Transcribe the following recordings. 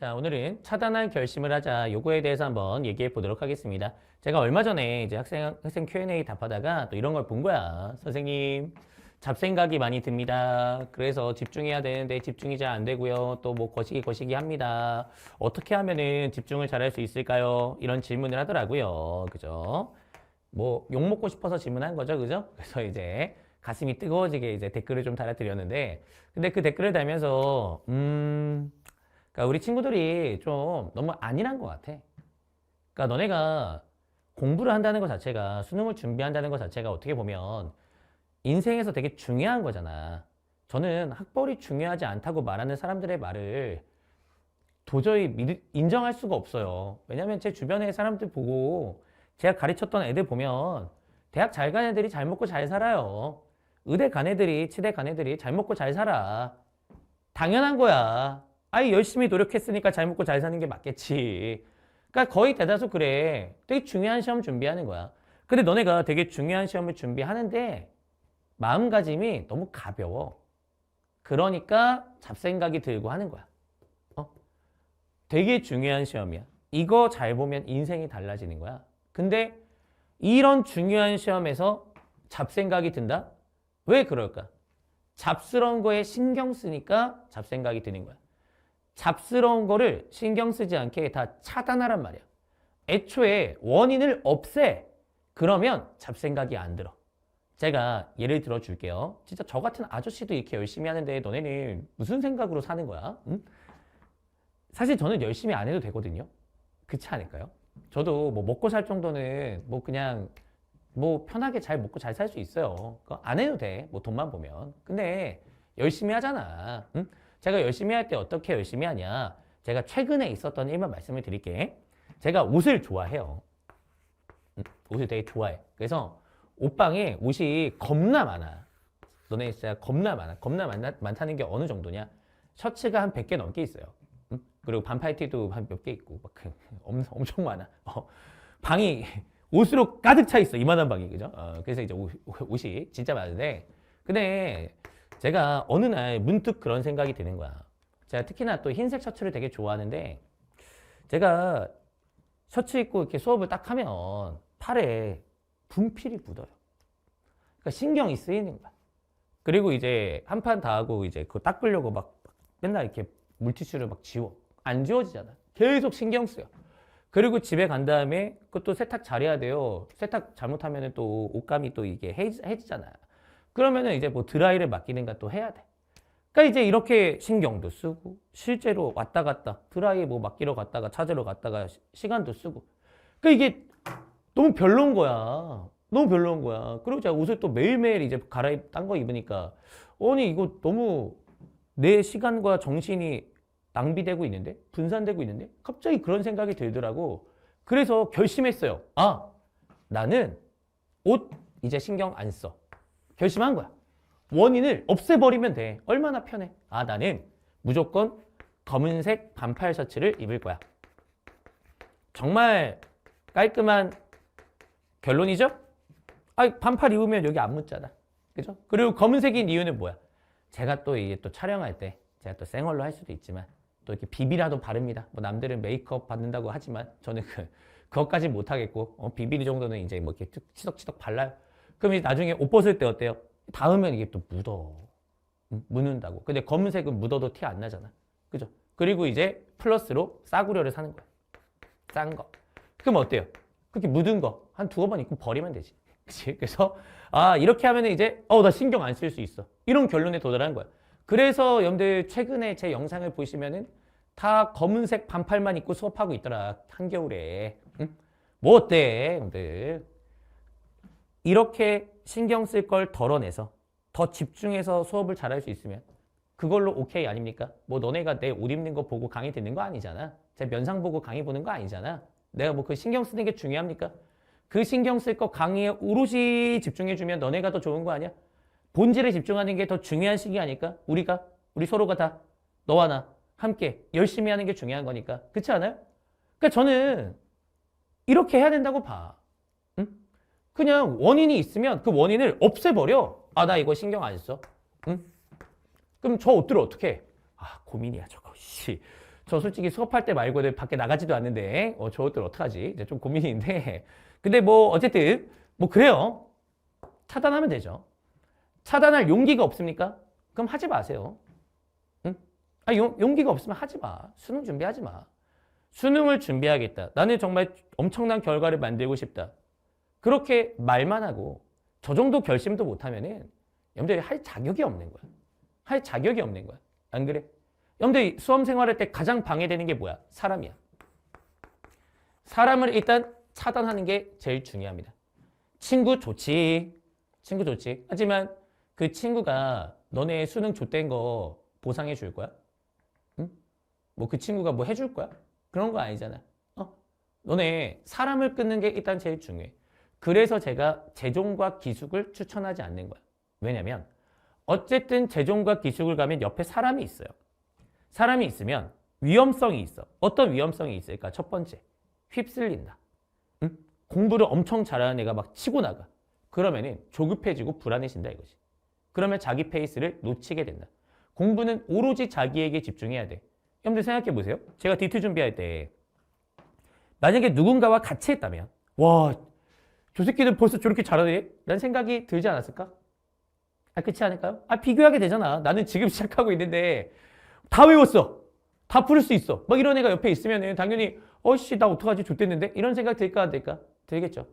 자, 오늘은 차단할 결심을 하자 요거에 대해서 한번 얘기해 보도록 하겠습니다. 제가 얼마 전에 이제 학생 학생 Q&A 답하다가 또 이런 걸 본 거야. 선생님, 잡생각이 많이 듭니다. 그래서 집중해야 되는데 집중이 잘 안 되고요. 또 뭐 거시기 거시기 합니다. 어떻게 하면은 집중을 잘할 수 있을까요? 이런 질문을 하더라고요. 그죠? 뭐 욕 먹고 싶어서 질문한 거죠. 그죠? 그래서 이제 가슴이 뜨거워지게 이제 댓글을 좀 달아드렸는데 근데 그 댓글을 달면서 음 그러니까 우리 친구들이 좀 너무 안일한 것 같아. 그러니까 너네가 공부를 한다는 것 자체가 수능을 준비한다는 것 자체가 어떻게 보면 인생에서 되게 중요한 거잖아. 저는 학벌이 중요하지 않다고 말하는 사람들의 말을 도저히 믿- 인정할 수가 없어요. 왜냐면 제 주변의 사람들 보고 제가 가르쳤던 애들 보면 대학 잘 간 애들이 잘 먹고 잘 살아요. 의대 간 애들이, 치대 간 애들이 잘 먹고 잘 살아. 당연한 거야. 아이, 열심히 노력했으니까 잘 먹고 잘 사는 게 맞겠지. 그러니까 거의 대다수 그래. 되게 중요한 시험 준비하는 거야. 근데 너네가 되게 중요한 시험을 준비하는데 마음가짐이 너무 가벼워. 그러니까 잡생각이 들고 하는 거야. 어? 되게 중요한 시험이야. 이거 잘 보면 인생이 달라지는 거야. 근데 이런 중요한 시험에서 잡생각이 든다? 왜 그럴까? 잡스러운 거에 신경 쓰니까 잡생각이 드는 거야. 잡스러운 거를 신경 쓰지 않게 다 차단하란 말이야. 애초에 원인을 없애. 그러면 잡생각이 안 들어. 제가 예를 들어 줄게요. 진짜 저 같은 아저씨도 이렇게 열심히 하는데 너네는 무슨 생각으로 사는 거야? 응? 사실 저는 열심히 안 해도 되거든요. 그렇지 않을까요? 저도 뭐 먹고 살 정도는 뭐 그냥 뭐 편하게 잘 먹고 잘 살 수 있어요. 그거 안 해도 돼. 뭐 돈만 보면. 근데 열심히 하잖아. 응? 제가 열심히 할 때 어떻게 열심히 하냐? 제가 최근에 있었던 일만 말씀을 드릴게. 제가 옷을 좋아해요. 응? 옷을 되게 좋아해. 그래서 옷방에 옷이 겁나 많아. 너네 진짜 겁나 많아. 겁나 많다, 많다는 게 어느 정도냐? 셔츠가 한 100개 넘게 있어요. 응? 그리고 반팔티도 한 몇 개 있고 막 그, 엄, 엄청 많아. 어, 방이 옷으로 가득 차 있어. 이만한 방이 그죠? 어, 그래서 이제 옷, 옷이 진짜 많은데 근데 제가 어느 날 문득 그런 생각이 드는 거야. 제가 특히나 또 흰색 셔츠를 되게 좋아하는데 제가 셔츠 입고 이렇게 수업을 딱 하면 팔에 분필이 묻어요. 그러니까 신경이 쓰이는 거야. 그리고 이제 한 판 다 하고 이제 그거 닦으려고 막 맨날 이렇게 물티슈를 막 지워. 안 지워지잖아. 계속 신경 쓰여. 그리고 집에 간 다음에 그것도 세탁 잘해야 돼요. 세탁 잘못하면 또 옷감이 또 이게 해지, 해지잖아. 그러면은 이제 뭐 드라이를 맡기는가 또 해야 돼. 그러니까 이제 이렇게 신경도 쓰고 실제로 왔다 갔다 드라이 뭐 맡기러 갔다가 찾으러 갔다가 시- 시간도 쓰고. 그러니까 이게 너무 별로인 거야. 너무 별로인 거야. 그리고 제가 옷을 또 매일매일 이제 갈아입, 딴 거 입으니까, 아니, 이거 너무 내 시간과 정신이 낭비되고 있는데? 분산되고 있는데? 갑자기 그런 생각이 들더라고. 그래서 결심했어요. 아, 나는 옷 이제 신경 안 써. 결심한 거야. 원인을 없애버리면 돼. 얼마나 편해. 아, 나는 무조건 검은색 반팔 셔츠를 입을 거야. 정말 깔끔한 결론이죠? 아, 반팔 입으면 여기 안 묻잖아. 그죠? 그리고 검은색인 이유는 뭐야? 제가 또 이게 또 촬영할 때 제가 또 생얼로 할 수도 있지만 또 이렇게 비비라도 바릅니다. 뭐 남들은 메이크업 받는다고 하지만 저는 그 그것까지 못 하겠고 어, 비비 정도는 이제 뭐 이렇게 치덕치덕 발라요. 그럼 이제 나중에 옷 벗을 때 어때요? 닿으면 이게 또 묻어. 음, 묻는다고. 근데 검은색은 묻어도 티 안 나잖아. 그죠? 그리고 이제 플러스로 싸구려를 사는 거야. 싼 거. 그럼 어때요? 그렇게 묻은 거 한 두어 번 입고 버리면 되지. 그치? 그래서 아 이렇게 하면 이제 어 나 신경 안 쓸 수 있어. 이런 결론에 도달한 거야. 그래서 여러분들 최근에 제 영상을 보시면은 다 검은색 반팔만 입고 수업하고 있더라. 한겨울에. 응? 뭐 어때, 여러분들? 이렇게 신경 쓸 걸 덜어내서 더 집중해서 수업을 잘할 수 있으면 그걸로 오케이 아닙니까? 뭐 너네가 내 옷 입는 거 보고 강의 듣는 거 아니잖아. 제 면상 보고 강의 보는 거 아니잖아. 내가 뭐 그 신경 쓰는 게 중요합니까? 그 신경 쓸 거 강의에 오롯이 집중해주면 너네가 더 좋은 거 아니야? 본질에 집중하는 게 더 중요한 시기 아닐까? 우리가, 우리 서로가 다 너와 나 함께 열심히 하는 게 중요한 거니까. 그렇지 않아요? 그러니까 저는 이렇게 해야 된다고 봐. 응? 그냥 원인이 있으면 그 원인을 없애버려. 아, 나 이거 신경 안 써. 응? 그럼 저 옷들을 어떻게 해? 아, 고민이야, 저거. 씨. 저 솔직히 수업할 때 말고는 밖에 나가지도 않는데 어, 저것들 어떡하지? 이제 좀 고민인데 근데 뭐 어쨌든 뭐 그래요. 차단하면 되죠. 차단할 용기가 없습니까? 그럼 하지 마세요. 응? 아, 용, 용기가 없으면 하지 마. 수능 준비하지 마. 수능을 준비하겠다. 나는 정말 엄청난 결과를 만들고 싶다. 그렇게 말만 하고 저 정도 결심도 못하면은 여러분들이 할 자격이 없는 거야. 할 자격이 없는 거야. 안 그래? 여러분들 수험 생활할 때 가장 방해되는 게 뭐야? 사람이야. 사람을 일단 차단하는 게 제일 중요합니다. 친구 좋지. 친구 좋지. 하지만 그 친구가 너네 수능 좆된 거 보상해 줄 거야? 응? 뭐 그 친구가 뭐 해줄 거야? 그런 거 아니잖아. 어? 너네 사람을 끊는 게 일단 제일 중요해. 그래서 제가 재종과 기숙을 추천하지 않는 거야. 왜냐면 어쨌든 재종과 기숙을 가면 옆에 사람이 있어요. 사람이 있으면 위험성이 있어. 어떤 위험성이 있을까? 첫 번째, 휩쓸린다. 응? 공부를 엄청 잘하는 애가 막 치고 나가. 그러면은 조급해지고 불안해진다 이거지. 그러면 자기 페이스를 놓치게 된다. 공부는 오로지 자기에게 집중해야 돼. 여러분들 생각해 보세요. 제가 디트 준비할 때 만약에 누군가와 같이 했다면 와, 저 새끼들 벌써 저렇게 잘하네? 라는 생각이 들지 않았을까? 아, 그렇지 않을까요? 아, 비교하게 되잖아. 나는 지금 시작하고 있는데 다 외웠어. 다풀수 있어. 막 이런 애가 옆에 있으면 당연히 어씨 나 어떡하지 좋댔는데 이런 생각 들까 안 들까? 들겠죠.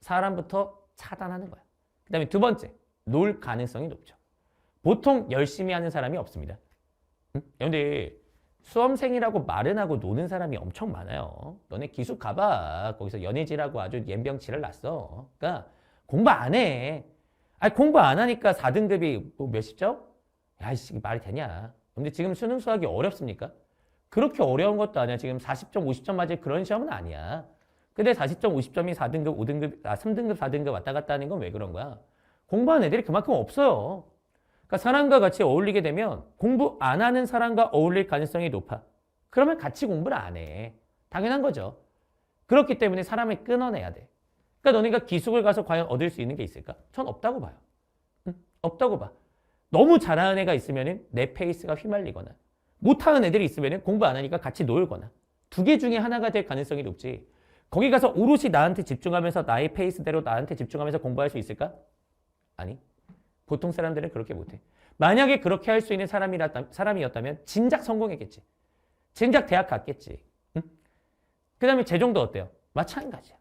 사람부터 차단하는 거야. 그 다음에 두 번째 놀 가능성이 높죠. 보통 열심히 하는 사람이 없습니다. 응? 근데 수험생이라고 말은 하고 노는 사람이 엄청 많아요. 너네 기숙 가봐. 거기서 연애질하고 아주 연병치를 났어. 그러니까 공부 안 해. 아니 공부 안 하니까 4등급이 뭐 몇십 점? 야, 이씨 말이 되냐. 근데 지금 수능 수학이 어렵습니까? 그렇게 어려운 것도 아니야. 지금 40점, 50점 맞을 그런 시험은 아니야. 근데 40점, 50점이 4등급, 5등급, 아, 3등급, 4등급 왔다 갔다 하는 건 왜 그런 거야? 공부하는 애들이 그만큼 없어요. 그러니까 사람과 같이 어울리게 되면 공부 안 하는 사람과 어울릴 가능성이 높아. 그러면 같이 공부를 안 해. 당연한 거죠. 그렇기 때문에 사람을 끊어내야 돼. 그러니까 너네가 기숙을 가서 과연 얻을 수 있는 게 있을까? 전 없다고 봐요. 응? 없다고 봐. 너무 잘하는 애가 있으면 내 페이스가 휘말리거나 못하는 애들이 있으면 공부 안 하니까 같이 놀거나 두 개 중에 하나가 될 가능성이 높지. 거기 가서 오롯이 나한테 집중하면서 나의 페이스대로 나한테 집중하면서 공부할 수 있을까? 아니. 보통 사람들은 그렇게 못해. 만약에 그렇게 할 수 있는 사람이라, 사람이었다면 진작 성공했겠지. 진작 대학 갔겠지. 응? 그 다음에 재종도 어때요? 마찬가지야.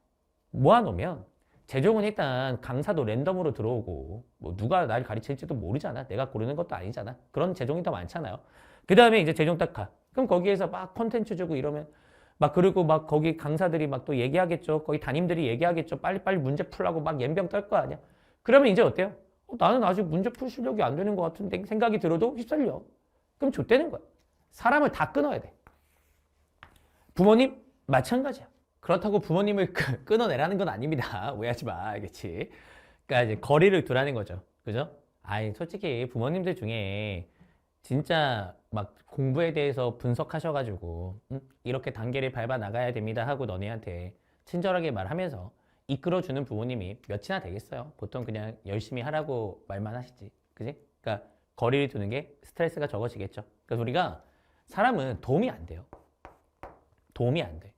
모아놓으면 재종은 일단 강사도 랜덤으로 들어오고 뭐 누가 날 가르칠지도 모르잖아. 내가 고르는 것도 아니잖아. 그런 재종이 더 많잖아요. 그 다음에 이제 재종 딱 가. 그럼 거기에서 막 콘텐츠 주고 이러면 막 그리고 막 거기 강사들이 막 또 얘기하겠죠. 거기 담임들이 얘기하겠죠. 빨리빨리 문제 풀라고 막 연병 떨 거 아니야. 그러면 이제 어때요? 어, 나는 아직 문제 풀 실력이 안 되는 것 같은데 생각이 들어도 휩쓸려. 그럼 좆되는 거야. 사람을 다 끊어야 돼. 부모님 마찬가지야. 그렇다고 부모님을 끄- 끊어내라는 건 아닙니다. 오해하지 마, 알겠지? 그러니까 이제 거리를 두라는 거죠. 그죠? 아이, 솔직히 부모님들 중에 진짜 막 공부에 대해서 분석하셔가지고 음, 이렇게 단계를 밟아 나가야 됩니다 하고 너네한테 친절하게 말하면서 이끌어주는 부모님이 몇이나 되겠어요. 보통 그냥 열심히 하라고 말만 하시지. 그지? 그러니까 거리를 두는 게 스트레스가 적어지겠죠. 그래서 우리가 사람은 도움이 안 돼요. 도움이 안 돼.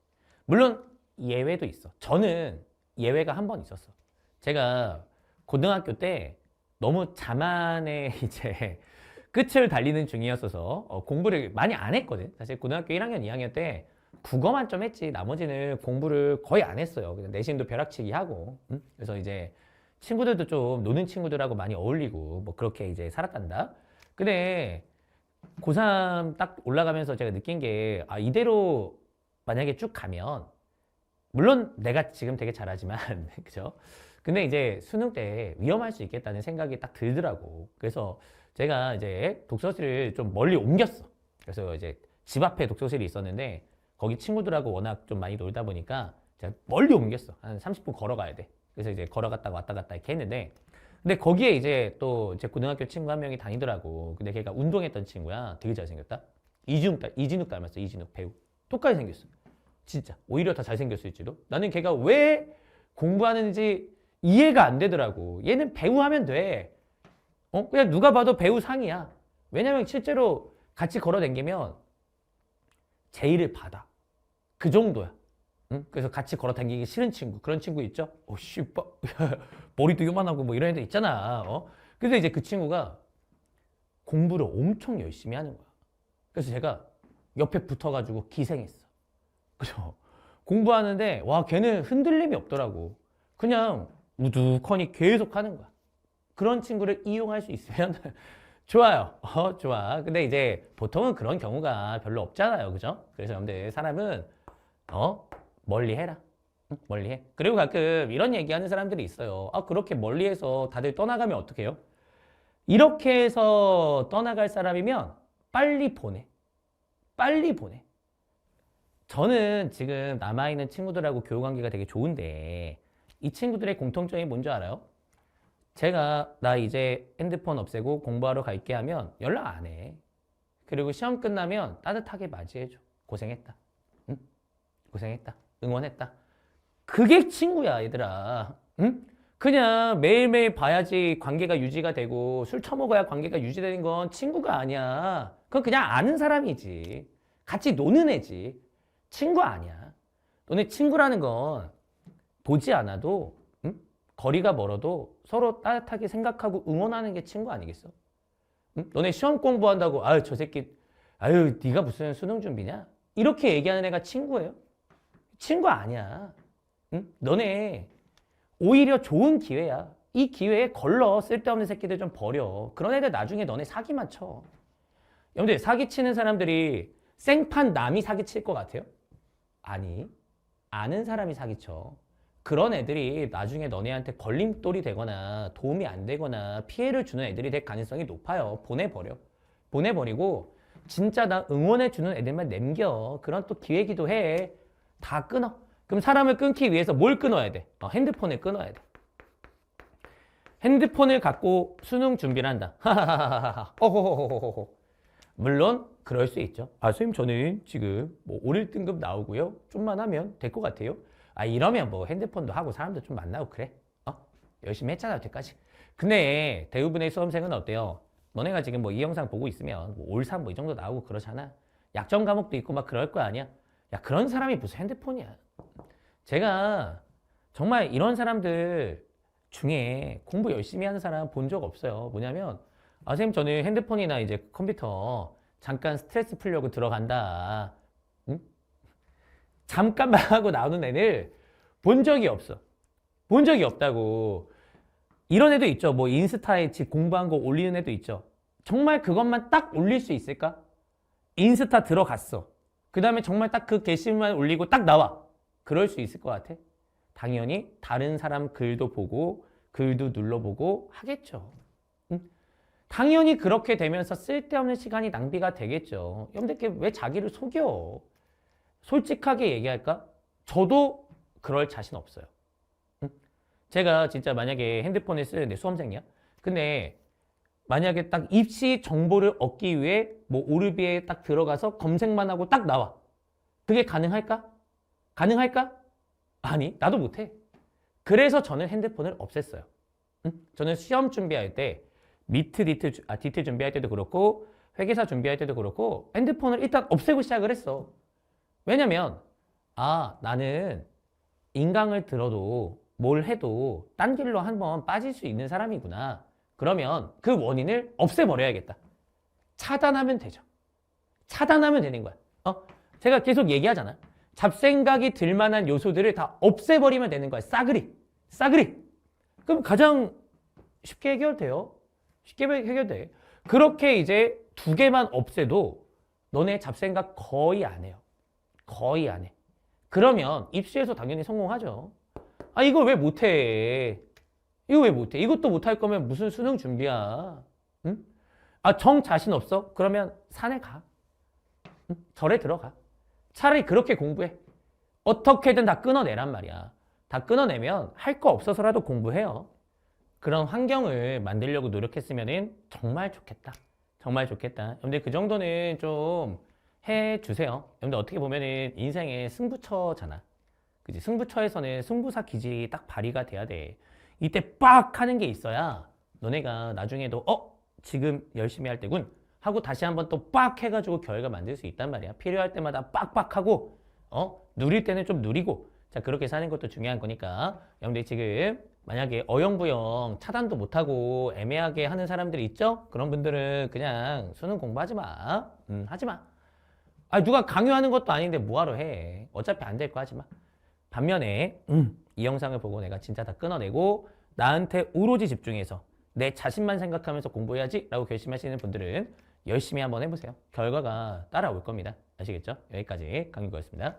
물론 예외도 있어. 저는 예외가 한 번 있었어. 제가 고등학교 때 너무 자만의 이제 끝을 달리는 중이었어서 어, 공부를 많이 안 했거든. 사실 고등학교 1학년, 2학년 때 국어만 좀 했지 나머지는 공부를 거의 안 했어요. 내신도 벼락치기 하고. 응? 그래서 이제 친구들도 좀 노는 친구들하고 많이 어울리고 뭐 그렇게 이제 살았단다. 근데 고3 딱 올라가면서 제가 느낀 게 아, 이대로 만약에 쭉 가면 물론 내가 지금 되게 잘하지만 그죠? 근데 이제 수능 때 위험할 수 있겠다는 생각이 딱 들더라고. 그래서 제가 이제 독서실을 좀 멀리 옮겼어. 그래서 이제 집 앞에 독서실이 있었는데 거기 친구들하고 워낙 좀 많이 놀다 보니까 제가 멀리 옮겼어. 한 30분 걸어가야 돼. 그래서 이제 걸어갔다가 왔다 갔다 이렇게 했는데 근데 거기에 이제 또 제 고등학교 친구 한 명이 다니더라고. 근데 걔가 운동했던 친구야. 되게 잘생겼다. 이진욱, 닮- 이진욱 닮았어. 이진욱 배우. 똑같이 생겼어. 진짜. 오히려 더 잘생겼을지도. 나는 걔가 왜 공부하는지 이해가 안 되더라고. 얘는 배우 하면 돼. 어? 그냥 누가 봐도 배우 상이야. 왜냐면 실제로 같이 걸어 댕기면 제의를 받아. 그 정도야. 응? 그래서 같이 걸어 다니기 싫은 친구. 그런 친구 있죠? 어, 씨, 빠, 머리도 요만하고 뭐 이런 애들 있잖아. 어? 그래서 이제 그 친구가 공부를 엄청 열심히 하는 거야. 그래서 제가 옆에 붙어가지고 기생했어. 그죠? 공부하는데, 와, 걔는 흔들림이 없더라고. 그냥 우두커니 계속 하는 거야. 그런 친구를 이용할 수 있으면 좋아요. 어, 좋아. 근데 이제 보통은 그런 경우가 별로 없잖아요. 그죠? 그래서 여러분들, 사람은, 어, 멀리 해라. 응? 멀리 해. 그리고 가끔 이런 얘기하는 사람들이 있어요. 아, 그렇게 멀리 해서 다들 떠나가면 어떡해요? 이렇게 해서 떠나갈 사람이면 빨리 보내. 빨리 보내. 저는 지금 남아있는 친구들하고 교우 관계가 되게 좋은데 이 친구들의 공통점이 뭔지 알아요? 제가 나 이제 핸드폰 없애고 공부하러 갈게 하면 연락 안 해. 그리고 시험 끝나면 따뜻하게 맞이해줘. 고생했다. 응? 고생했다. 응원했다. 그게 친구야, 얘들아. 응? 그냥 매일매일 봐야지 관계가 유지가 되고 술 처먹어야 관계가 유지되는 건 친구가 아니야. 그건 그냥 아는 사람이지. 같이 노는 애지. 친구 아니야. 너네 친구라는 건 보지 않아도 응? 거리가 멀어도 서로 따뜻하게 생각하고 응원하는 게 친구 아니겠어? 응? 너네 시험 공부한다고 아유 저 새끼 아유 네가 무슨 수능 준비냐? 이렇게 얘기하는 애가 친구예요? 친구 아니야. 응? 너네 오히려 좋은 기회야. 이 기회에 걸러 쓸데없는 새끼들 좀 버려. 그런 애들 나중에 너네 사기만 쳐. 여러분들 사기치는 사람들이 생판 남이 사기칠 것 같아요? 아니, 아는 사람이 사기쳐. 그런 애들이 나중에 너네한테 걸림돌이 되거나 도움이 안 되거나 피해를 주는 애들이 될 가능성이 높아요. 보내버려. 보내버리고 진짜 나 응원해주는 애들만 남겨. 그런 또 기회기도 해. 다 끊어. 그럼 사람을 끊기 위해서 뭘 끊어야 돼? 어, 핸드폰을 끊어야 돼. 핸드폰을 갖고 수능 준비를 한다. 하하하하하. 어호호호호호. 물론 그럴 수 있죠. 아, 선생님 저는 지금 뭐 5, 1등급 나오고요. 좀만 하면 될 것 같아요. 아, 이러면 뭐 핸드폰도 하고 사람들 좀 만나고 그래. 어? 열심히 했잖아, 여태까지. 근데 대부분의 수험생은 어때요? 너네가 지금 뭐 이 영상 보고 있으면 뭐올3뭐이 정도 나오고 그러잖아. 약점 과목도 있고 막 그럴 거 아니야. 야, 그런 사람이 무슨 핸드폰이야. 제가 정말 이런 사람들 중에 공부 열심히 하는 사람 본 적 없어요. 뭐냐면, 아, 선생님, 저는 핸드폰이나 이제 컴퓨터 잠깐 스트레스 풀려고 들어간다. 응? 잠깐만 하고 나오는 애를 본 적이 없어. 본 적이 없다고. 이런 애도 있죠. 뭐 인스타에 지 공부한 거 올리는 애도 있죠. 정말 그것만 딱 올릴 수 있을까? 인스타 들어갔어. 그 다음에 정말 딱 그 게시물만 올리고 딱 나와. 그럴 수 있을 것 같아? 당연히 다른 사람 글도 보고 글도 눌러보고 하겠죠. 응? 당연히 그렇게 되면서 쓸데없는 시간이 낭비가 되겠죠. 여러분들 왜 자기를 속여? 솔직하게 얘기할까? 저도 그럴 자신 없어요. 응? 제가 진짜 만약에 핸드폰을 쓰는데 수험생이야? 근데 만약에 딱 입시 정보를 얻기 위해 뭐 오르비에 딱 들어가서 검색만 하고 딱 나와. 그게 가능할까? 가능할까? 아니, 나도 못해. 그래서 저는 핸드폰을 없앴어요. 응? 저는 시험 준비할 때, 미트, 디트, 주- 아, 디트 준비할 때도 그렇고, 회계사 준비할 때도 그렇고, 핸드폰을 일단 없애고 시작을 했어. 왜냐면, 아, 나는 인강을 들어도 뭘 해도 딴 길로 한번 빠질 수 있는 사람이구나. 그러면 그 원인을 없애버려야겠다. 차단하면 되죠. 차단하면 되는 거야. 어? 제가 계속 얘기하잖아. 잡생각이 들 만한 요소들을 다 없애버리면 되는 거야. 싸그리. 싸그리. 그럼 가장 쉽게 해결돼요. 쉽게 해결돼. 그렇게 이제 두 개만 없애도 너네 잡생각 거의 안 해요. 거의 안 해. 그러면 입시에서 당연히 성공하죠. 아, 이걸 왜 못해? 이거 왜 못해? 이것도 못할 거면 무슨 수능 준비야? 응? 아, 정 자신 없어? 그러면 산에 가. 응? 절에 들어가. 차라리 그렇게 공부해. 어떻게든 다 끊어내란 말이야. 다 끊어내면 할 거 없어서라도 공부해요. 그런 환경을 만들려고 노력했으면 정말 좋겠다. 정말 좋겠다. 근데 그 정도는 좀 해주세요. 근데 어떻게 보면은 인생의 승부처잖아. 그지? 승부처에서는 승부사 기질이 딱 발휘가 돼야 돼. 이때 빡 하는 게 있어야 너네가 나중에도 어? 지금 열심히 할 때군. 하고 다시 한번 또 빡 해가지고 결과 만들 수 있단 말이야. 필요할 때마다 빡빡하고 어 누릴 때는 좀 누리고 자 그렇게 사는 것도 중요한 거니까 여러분들 지금 만약에 어영부영 차단도 못하고 애매하게 하는 사람들이 있죠? 그런 분들은 그냥 수능 공부하지 마. 음, 하지 마. 아 누가 강요하는 것도 아닌데 뭐하러 해. 어차피 안 될 거 하지 마. 반면에 음, 이 영상을 보고 내가 진짜 다 끊어내고 나한테 오로지 집중해서 내 자신만 생각하면서 공부해야지 라고 결심하시는 분들은 열심히 한번 해보세요. 결과가 따라올 겁니다. 아시겠죠? 여기까지 강윤구였습니다.